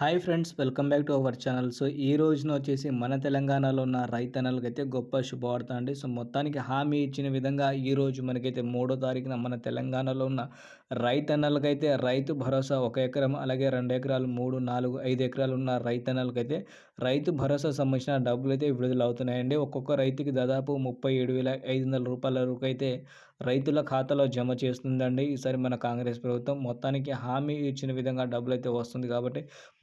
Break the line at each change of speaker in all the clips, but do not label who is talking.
Hi friends welcome back to our channel. So ఈ రోజున వచ్చేసి మన తెలంగాణలో ఉన్న రైతన్నలకి అయితే గొప్ప శుభవార్త అండి. సో మొత్తానికి హామీ ఇచ్చిన విధంగా ఈ రోజు మనకైతే మూడో తారీఖున మన తెలంగాణలో ఉన్న రైతన్నలకైతే రైతు భరోసా ఒక ఎకరం అలాగే రెండు ఎకరాలు మూడు నాలుగు ఐదు ఎకరాలు ఉన్న రైతన్నలకైతే రైతు భరోసా సంబంధించిన డబ్బులు అయితే విడుదల అవుతున్నాయండి ఒక్కొక్క రైతుకి దాదాపు ముప్పై ఏడు వేల ఐదు వందల రూపాయల వరకు అయితే రైతుల ఖాతాలో జమ చేస్తుందండి. ఈసారి మన కాంగ్రెస్ ప్రభుత్వం మొత్తానికి హామీ ఇచ్చిన విధంగా డబ్బులు అయితే వస్తుంది కాబట్టి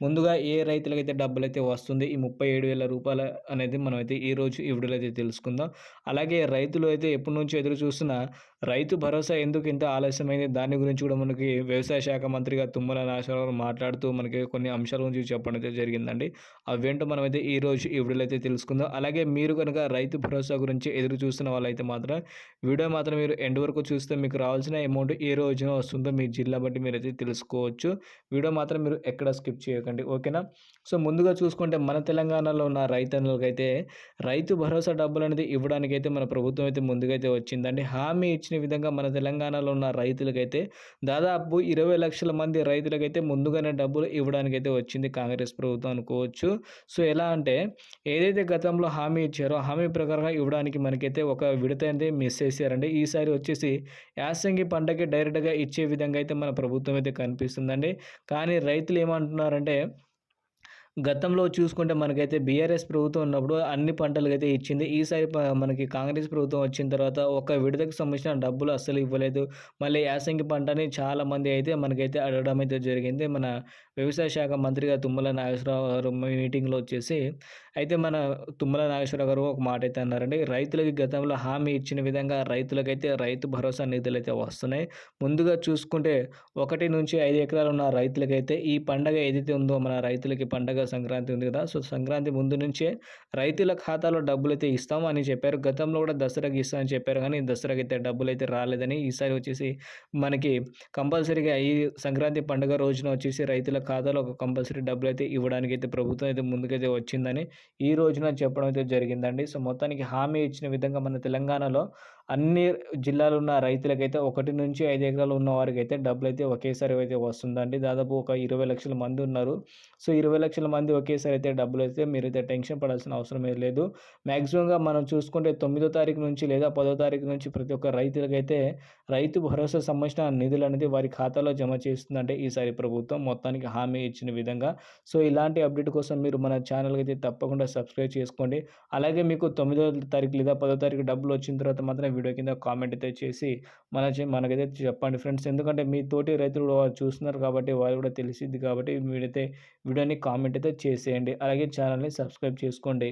ముందుగా ఏ రైతులకైతే డబ్బులు అయితే వస్తుంది ఈ ముప్పై ఏడు వేల రూపాయలు అనేది మనం అయితే ఈరోజు ఈ వీడియోలో అయితే తెలుసుకుందాం. అలాగే రైతులు అయితే ఎప్పటి నుంచి ఎదురు చూస్తున్న రైతు భరోసా ఎందుకు ఇంత ఆలస్యమైంది? దాని గురించి కూడా మనకి వ్యవసాయ శాఖ మంత్రిగా తుమ్మల నాశనరావు మాట్లాడుతూ మనకి కొన్ని అంశాల గురించి చెప్పడం అయితే జరిగిందండి. అవేంటో మనమైతే ఈ రోజు ఈ వీడియోలో అయితే తెలుసుకుందాం. అలాగే మీరు కనుక రైతు భరోసా గురించి ఎదురు చూస్తున్న వాళ్ళైతే మాత్రం వీడియో మాత్రం మీరు ఎండ్ వరకు చూస్తే మీకు రావాల్సిన అమౌంట్ ఏ రోజున వస్తుందో మీ జిల్లా బట్టి మీరు అయితే తెలుసుకోవచ్చు. వీడియో మాత్రం మీరు ఎక్కడ స్కిప్ చేయకండి. ఓకేనా? సో ముందుగా చూసుకుంటే మన తెలంగాణలో ఉన్న రైతన్నులకైతే రైతు భరోసా డబ్బులు అనేది ఇవ్వడానికి అయితే మన ప్రభుత్వం అయితే ముందుగా అయితే వచ్చిందండి. హామీ ఇచ్చిన విధంగా మన తెలంగాణలో ఉన్న రైతులకైతే దాదాపు ఇరవై లక్షల మంది రైతులకైతే ముందుగానే డబ్బులు ఇవ్వడానికి అయితే వచ్చింది కాంగ్రెస్ ప్రభుత్వం అనుకోవచ్చు. సో ఎలా అంటే ఏదైతే గతంలో హామీ ఇచ్చారో హామీ ప్రకారంగా ఇవ్వడానికి మనకైతే ఒక విడత అయితే మిస్ చేశారండి ఈసారి వచ్చేసి యాసంగి పంటకి డైరెక్ట్గా ఇచ్చే విధంగా అయితే మన ప్రభుత్వం అయితే కనిపిస్తుందండి. కానీ రైతులు ఏమంటున్నారంటే గతంలో చూసుకుంటే మనకైతే బీఆర్ఎస్ ప్రభుత్వం ఉన్నప్పుడు అన్ని పంటలకు అయితే ఇచ్చింది. ఈసారి మనకి కాంగ్రెస్ ప్రభుత్వం వచ్చిన తర్వాత ఒక విడతకు సంబంధించిన డబ్బులు అస్సలు ఇవ్వలేదు. మళ్ళీ యాసంగి పంటని చాలామంది అయితే మనకైతే అడగడం అయితే జరిగింది. మన వ్యవసాయ శాఖ మంత్రిగా తుమ్మల నాగేశ్వరరావు గారు మీటింగ్లో వచ్చేసి అయితే మన తుమ్మల నాగేశ్వరరావు గారు ఒక మాట అయితే అన్నారండి. రైతులకి గతంలో హామీ ఇచ్చిన విధంగా రైతులకైతే రైతు భరోసా నిధులు అయితే వస్తున్నాయి. ముందుగా చూసుకుంటే ఒకటి నుంచి ఐదు ఎకరాలు ఉన్న రైతులకైతే ఈ పండగ ఏదైతే ఉందో మన రైతులకి పండగ సంక్రాంతి ఉంది కదా. సో సంక్రాంతి ముందు నుంచే రైతుల ఖాతాలో డబ్బులు అయితే ఇస్తాం అని చెప్పారు. గతంలో కూడా దసరాకి ఇస్తామని చెప్పారు. కానీ దసరాకి అయితే డబ్బులు అయితే రాలేదని ఈసారి వచ్చేసి మనకి కంపల్సరీగా ఈ సంక్రాంతి పండుగ రోజున వచ్చేసి రైతుల ఖాతాలో ఒక కంపల్సరీ డబ్బులు అయితే ఇవ్వడానికి అయితే ప్రభుత్వం అయితే ముందుకైతే వచ్చిందని ఈ రోజున చెప్పడం అయితే జరిగిందండి. సో మొత్తానికి హామీ ఇచ్చిన విధంగా మన తెలంగాణలో అన్ని జిల్లాలు ఉన్న రైతులకైతే ఒకటి నుంచి ఐదు ఎకరాలు ఉన్న వారికి అయితే డబ్బులు అయితే ఒకేసారి అయితే వస్తుందండి. దాదాపు ఒక ఇరవై లక్షల మంది ఉన్నారు. సో ఇరవై లక్షల మంది ఒకేసారి అయితే డబ్బులు అయితే మీరైతే టెన్షన్ పడాల్సిన అవసరం లేదు. మ్యాక్సిమంగా మనం చూసుకుంటే తొమ్మిదో తారీఖు నుంచి లేదా పదో తారీఖు నుంచి ప్రతి ఒక్క రైతులకైతే రైతు భరోసా సంబంధించిన నిధులు అనేది వారి ఖాతాలో జమ చేస్తుందంటే ఈసారి ప్రభుత్వం. మొత్తానికి హామీ ఇచ్చిన విధంగా. సో ఇలాంటి అప్డేట్ కోసం మీరు మన ఛానల్కి అయితే తప్పకుండా సబ్స్క్రైబ్ చేసుకోండి. అలాగే మీకు తొమ్మిదో తారీఖు లేదా పదో తారీఖు డబ్బులు వచ్చిన తర్వాత మాత్రం వీడియో కింద కామెంట్ అయితే చేసి మన మనకైతే చెప్పండి ఫ్రెండ్స్. ఎందుకంటే మీ తోటి రైతులు వాళ్ళు చూస్తున్నారు కాబట్టి వాళ్ళు కూడా తెలిసిద్ది కాబట్టి మీరైతే వీడియోని కామెంట్ అయితే చేసేయండి. అలాగే ఛానల్ని సబ్స్క్రైబ్ చేసుకోండి.